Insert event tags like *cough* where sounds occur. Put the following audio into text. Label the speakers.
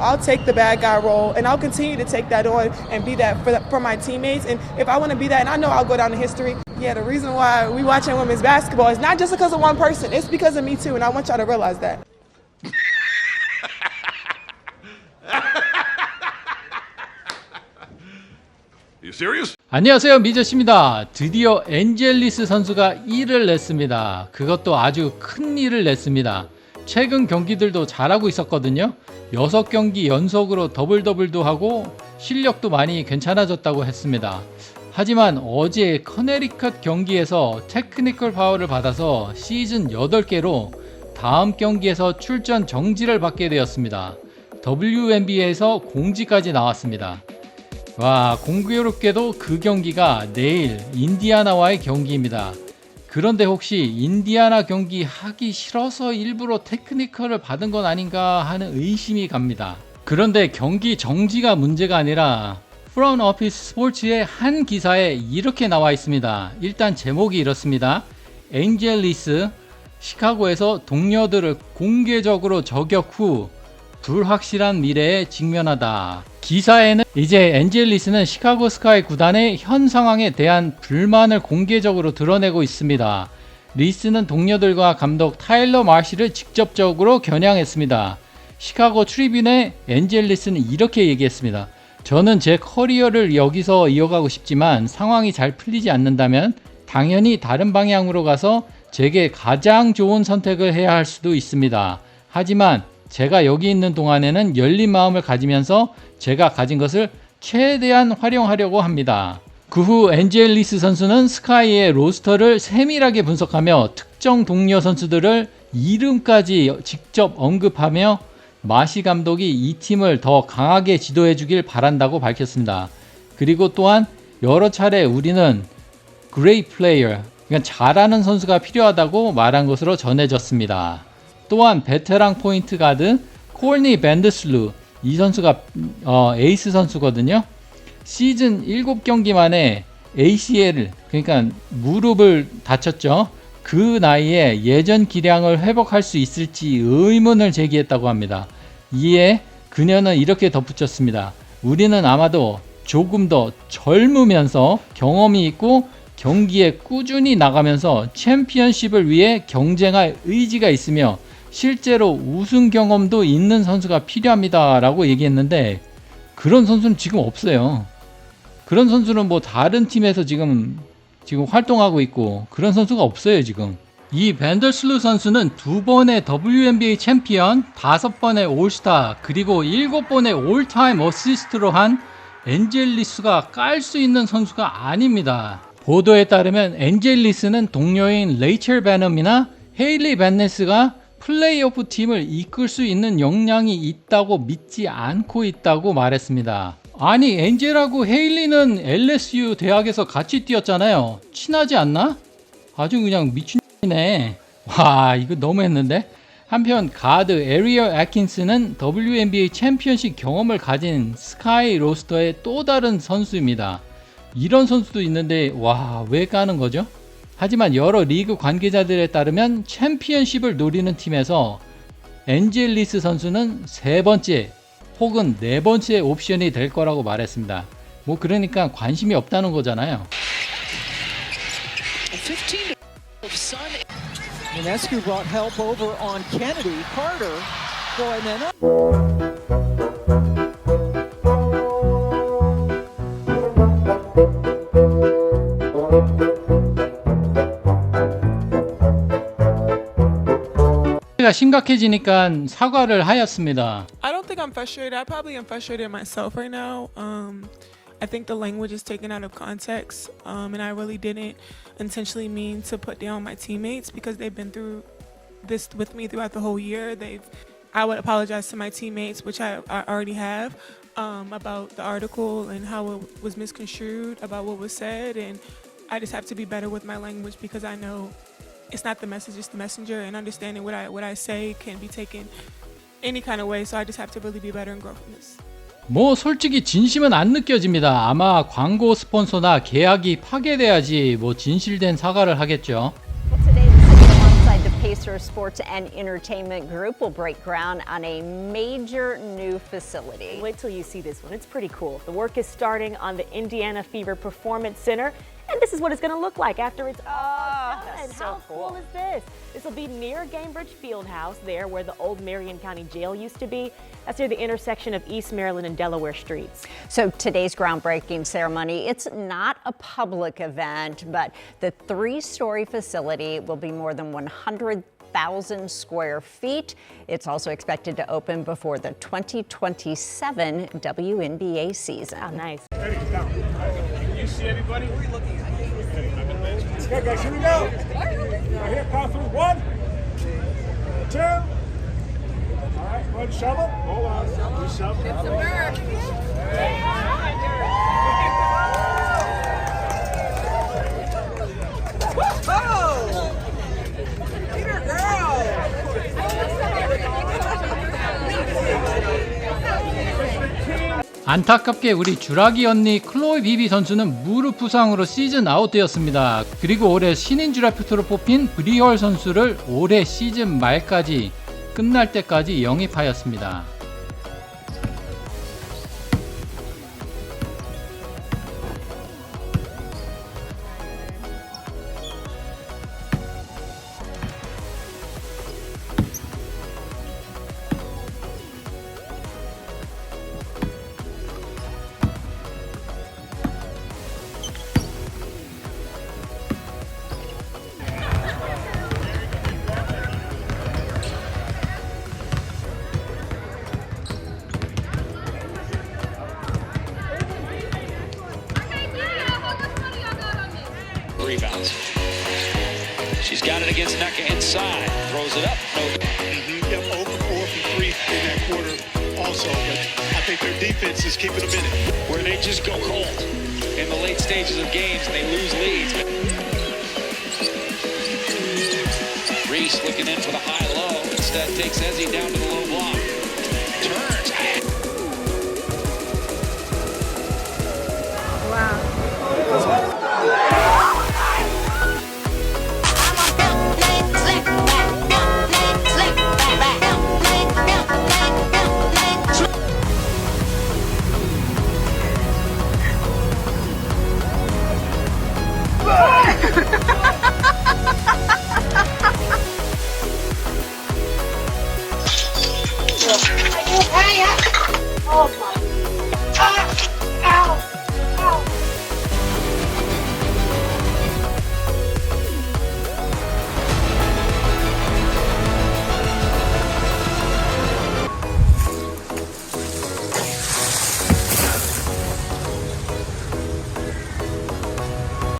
Speaker 1: I'll take the bad guy role and I'll continue to take that on and be that for, for my teammates. And if I want to be that, and I know I'll go down in history, yeah, the reason why we watching women's basketball is not just because of one person, it's because of me too. And I want y'all to realize that. *laughs*
Speaker 2: You serious?
Speaker 3: 안녕하세요 미저씨입니다 드디어 엔젤리스 선수가 1을 냈습니다 그것도 아주 큰 일을 냈습니다 최근 경기들도 잘하고 있었거든요. 6경기 연속으로 더블 더블도 하고 실력도 많이 괜찮아졌다고 했습니다. 하지만 어제 커네리컷 경기에서 테크니컬 파워를 받아서 시즌 8개로 다음 경기에서 출전 정지를 받게 되었습니다. WNBA에서 공지까지 나왔습니다. 와, 공교롭게도 그 경기가 내일 인디아나와의 경기입니다. 그런데 혹시 인디아나 경기 하기 싫어서 일부러 테크니컬을 받은 건 아닌가 하는 의심이 갑니다. 그런데 경기 정지가 문제가 아니라 프론 오피스 스포츠의 한 기사에 이렇게 나와 있습니다. 일단 제목이 이렇습니다. 엔젤리스 시카고에서 동료들을 공개적으로 저격 후 불확실한 미래에 직면하다. 기사에는 이제 엔젤리스는 시카고 스카이 구단의 현 상황에 대한 불만을 공개적으로 드러내고 있습니다. 리스는 동료들과 감독 타일러 마시를 직접적으로 겨냥했습니다. 시카고 트리뷴의 엔젤리스는 이렇게 얘기했습니다. 저는 제 커리어를 여기서 이어가고 싶지만 상황이 잘 풀리지 않는다면 당연히 다른 방향으로 가서 제게 가장 좋은 선택을 해야 할 수도 있습니다. 하지만 제가 여기 있는 동안에는 열린 마음을 가지면서 제가 가진 것을 최대한 활용하려고 합니다. 그 후 엔젤리스 선수는 스카이의 로스터를 세밀하게 분석하며 특정 동료 선수들을 이름까지 직접 언급하며 마시 감독이 이 팀을 더 강하게 지도해 주길 바란다고 밝혔습니다. 그리고 또한 여러 차례 우리는 그레이 플레이어, 그러니까 잘하는 선수가 필요하다고 말한 것으로 전해졌습니다. 또한 베테랑 포인트 가드 콜니 밴드슬루 이 선수가 어, 에이스 선수거든요. 시즌 7경기 만에 ACL 그러니까 무릎을 다쳤죠. 그 나이에 예전 기량을 회복할 수 있을지 의문을 제기했다고 합니다. 이에 그녀는 이렇게 덧붙였습니다. 우리는 아마도 조금 더 젊으면서 경험이 있고 경기에 꾸준히 나가면서 챔피언십을 위해 경쟁할 의지가 있으며 실제로 우승 경험도 있는 선수가 필요합니다 라고 얘기했는데 그런 선수는 지금 없어요. 그런 선수는 뭐 다른 팀에서 지금 지금 활동하고 있고 그런 선수가 없어요 지금. 이 벤더슬루 선수는 두 번의 WNBA 챔피언, 다섯 번의 올스타, 그리고 일곱 번의 올타임 어시스트로 한 엔젤리스가 깔 수 있는 선수가 아닙니다. 보도에 따르면 엔젤리스는 동료인 레이첼 베넘이나 헤일리 벤네스가 플레이오프 팀을 이끌 수 있는 역량이 있다고 믿지 않고 있다고 말했습니다. 아니 엔젤하고 헤일리는 LSU 대학에서 같이 뛰었잖아요. 친하지 않나? 아주 그냥 미친이네. 와 이거 너무했는데. 한편 가드 에리어 애킨스는 WNBA 챔피언십 경험을 가진 스카이 로스터의 또 다른 선수입니다. 이런 선수도 있는데 와 왜 까는 거죠? 하지만 여러 리그 관계자들에 따르면 챔피언십을 노리는 팀에서 엔젤리스 선수는 세 번째 혹은 네 번째 옵션이 될 거라고 말했습니다. 뭐 그러니까 관심이 없다는 거잖아요. 가 심각해지니까 사과를 하였습니다.
Speaker 1: I don't think I'm frustrated. I probably am frustrated myself right now. Um, I think the language is taken out of context, um, and I really didn't intentionally mean to put down my teammates because they've been through this with me throughout the whole year. They've, I would apologize to my teammates, which I, I already have, um, about the article and how it was misconstrued, about what was said, and I just have to be better with my language because I know it's not the message, it's the messenger, and understanding what I what I say can be taken any kind of way. So I just have to really be better and grow from this.
Speaker 3: 뭐 솔직히 진심은 안 느껴집니다. 아마 광고 스폰서나 계약이 파괴돼야지 뭐 진실된 사과를 하겠죠.
Speaker 4: Well, today, the city alongside the Pacers Sports and Entertainment Group will break ground on a major new facility.
Speaker 5: Wait till you see this one. It's pretty cool. The work is starting on the Indiana Fever Performance Center, and this is what it's going to look like after it's all done.
Speaker 4: so
Speaker 5: How cool.
Speaker 4: cool.
Speaker 5: is this? This will be near Gamebridge Fieldhouse, there where the old Marion County Jail used to be. That's near the intersection of East Maryland and Delaware Streets.
Speaker 4: So today's groundbreaking ceremony, it's not a public event, but the three-story facility will be more than 100,000 square feet. It's also expected to open before the 2027 WNBA season.
Speaker 5: How nice.
Speaker 6: You see everybody? Where are you looking at? There guys, Here we go. Now here, count through. One, two. All right, one shovel. Hold on. We shovel. It's a bird.
Speaker 3: 안타깝게 우리 주라기 언니 클로이 비비 선수는 무릎 부상으로 시즌 아웃되었습니다. 그리고 올해 신인 드래프트로 뽑힌 브리얼 선수를 올해 시즌 말까지 끝날 때까지 영입하였습니다.
Speaker 7: Rebounds. She's got it against Neka inside. Throws it up. No. Mm-hmm.
Speaker 8: Yep, 0 for 4 from 3 in that quarter also, but I think their defense is keeping them in it.
Speaker 7: Where they just go cold in the late stages of games and they lose leads. Reese looking in for the high low. Instead takes Ezzy down to the low block. Oh my.